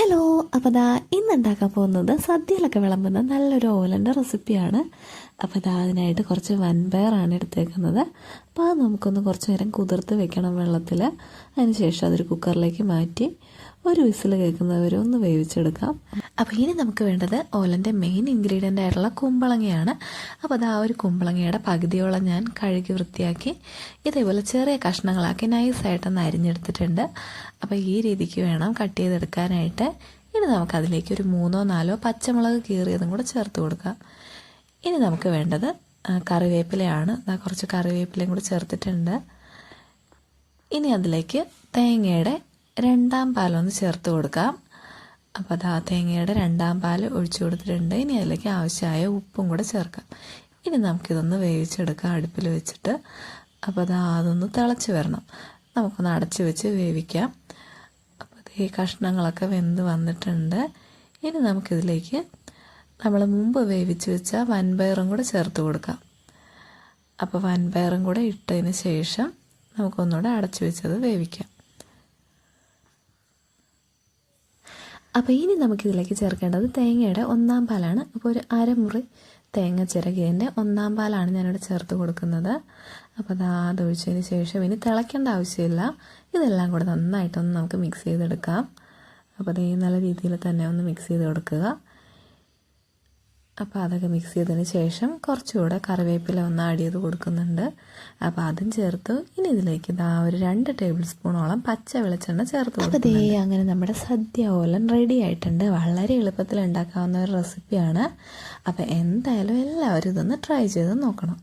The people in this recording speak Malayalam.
ഹലോ അപ്പോൾ ദാ ഇന്ന് ഉണ്ടാക്കാൻ പോകുന്നത് സദ്യയിലൊക്കെ വിളമ്പുന്ന നല്ലൊരു ഓലന്റെ റെസിപ്പിയാണ്. അപ്പോൾ ദാ അതിനായിട്ട് കുറച്ച് വൻപയറാണ് എടുത്തേക്കുന്നത്. അപ്പോൾ അത് നമുക്കൊന്ന് കുറച്ച് നേരം കുതിർത്ത് വെക്കണം വെള്ളത്തിൽ അതിന് ശേഷം അതൊരു കുക്കറിലേക്ക് മാറ്റി ഒരു വിസിൽ കേൾക്കുന്നവരെ ഒന്ന് വേവിച്ചെടുക്കാം. അപ്പോൾ ഇനി നമുക്ക് വേണ്ടത് ഓലന്റെ മെയിൻ ഇൻഗ്രീഡിയന്റ് ആയിട്ടുള്ള കുമ്പളങ്ങയാണ്. അപ്പോൾ അത് ആ ഒരു കുമ്പളങ്ങയുടെ പകുതിയോളം ഞാൻ കഴുകി വൃത്തിയാക്കി ഇതേപോലെ ചെറിയ കഷ്ണങ്ങളാക്കി നൈസായിട്ടൊന്ന് അരിഞ്ഞെടുത്തിട്ടുണ്ട്. അപ്പോൾ ഈ രീതിക്ക് വേണം കട്ട് ചെയ്തെടുക്കാനായിട്ട്. ഇനി നമുക്കതിലേക്ക് ഒരു മൂന്നോ നാലോ പച്ചമുളക് കീറിയതും കൂടെ ചേർത്ത് കൊടുക്കാം. ഇനി നമുക്ക് വേണ്ടത് കറിവേപ്പിലയാണ്. കുറച്ച് കറിവേപ്പിലയും കൂടി ചേർത്തിട്ടുണ്ട്. ഇനി അതിലേക്ക് തേങ്ങയുടെ രണ്ടാം പാലൊന്ന് ചേർത്ത് കൊടുക്കാം. അപ്പോൾ അതാ തേങ്ങയുടെ രണ്ടാം പാൽ ഒഴിച്ചു കൊടുത്തിട്ടുണ്ട്. ഇനി അതിലേക്ക് ആവശ്യമായ ഉപ്പും കൂടെ ചേർക്കാം. ഇനി നമുക്കിതൊന്ന് വേവിച്ചെടുക്കാം അടുപ്പിൽ വെച്ചിട്ട്. അപ്പോൾ അതാ അതൊന്ന് തിളച്ച് വരണം. നമുക്കൊന്ന് അടച്ച് വെച്ച് വേവിക്കാം. ഈ കഷ്ണങ്ങളൊക്കെ വെന്ത് വന്നിട്ടുണ്ട്. ഇനി നമുക്കിതിലേക്ക് നമ്മൾ മുമ്പ് വേവിച്ച് വെച്ച വൻപയറും കൂടെ ചേർത്ത് കൊടുക്കാം. അപ്പോൾ വൻപയറും കൂടെ ഇട്ടതിന് ശേഷം നമുക്കൊന്നുകൂടെ അടച്ചു വെച്ചത് വേവിക്കാം. അപ്പോൾ ഇനി നമുക്കിതിലേക്ക് ചേർക്കേണ്ടത് തേങ്ങയുടെ ഒന്നാം പാലാണ്. അപ്പോൾ ഒരു അരമുറി തേങ്ങ ചിരകിയതിന്റെ ഒന്നാം പാലാണ് ഞാനിവിടെ ചേർത്ത് കൊടുക്കുന്നത്. അപ്പോൾ അത് അതൊഴിച്ചതിന് ശേഷം ഇനി തിളയ്ക്കേണ്ട ആവശ്യമില്ല. ഇതെല്ലാം കൂടെ നന്നായിട്ടൊന്ന് നമുക്ക് മിക്സ് ചെയ്തെടുക്കാം. അപ്പോൾ അതേ നല്ല രീതിയിൽ തന്നെ ഒന്ന് മിക്സ് ചെയ്ത് കൊടുക്കുക. അപ്പോൾ അതൊക്കെ മിക്സ് ചെയ്തതിന് ശേഷം കുറച്ചുകൂടെ കറിവേപ്പില ഒന്ന് ആഡ് ചെയ്ത് കൊടുക്കുന്നുണ്ട്. അപ്പോൾ അതും ചേർത്ത്. ഇനി ഇതിലേക്ക് ഇതാ ഒരു രണ്ട് ടേബിൾ സ്പൂണോളം പച്ച വെളിച്ചെണ്ണ ചേർത്ത് കൊടുക്കും ദേ അങ്ങനെ നമ്മുടെ സദ്യ ഓലൻ റെഡി ആയിട്ടുണ്ട്. വളരെ എളുപ്പത്തിൽ ഉണ്ടാക്കാവുന്ന ഒരു റെസിപ്പിയാണ് അപ്പോൾ എന്തായാലും എല്ലാവരും ഇതൊന്ന് ട്രൈ ചെയ്ത് നോക്കണം.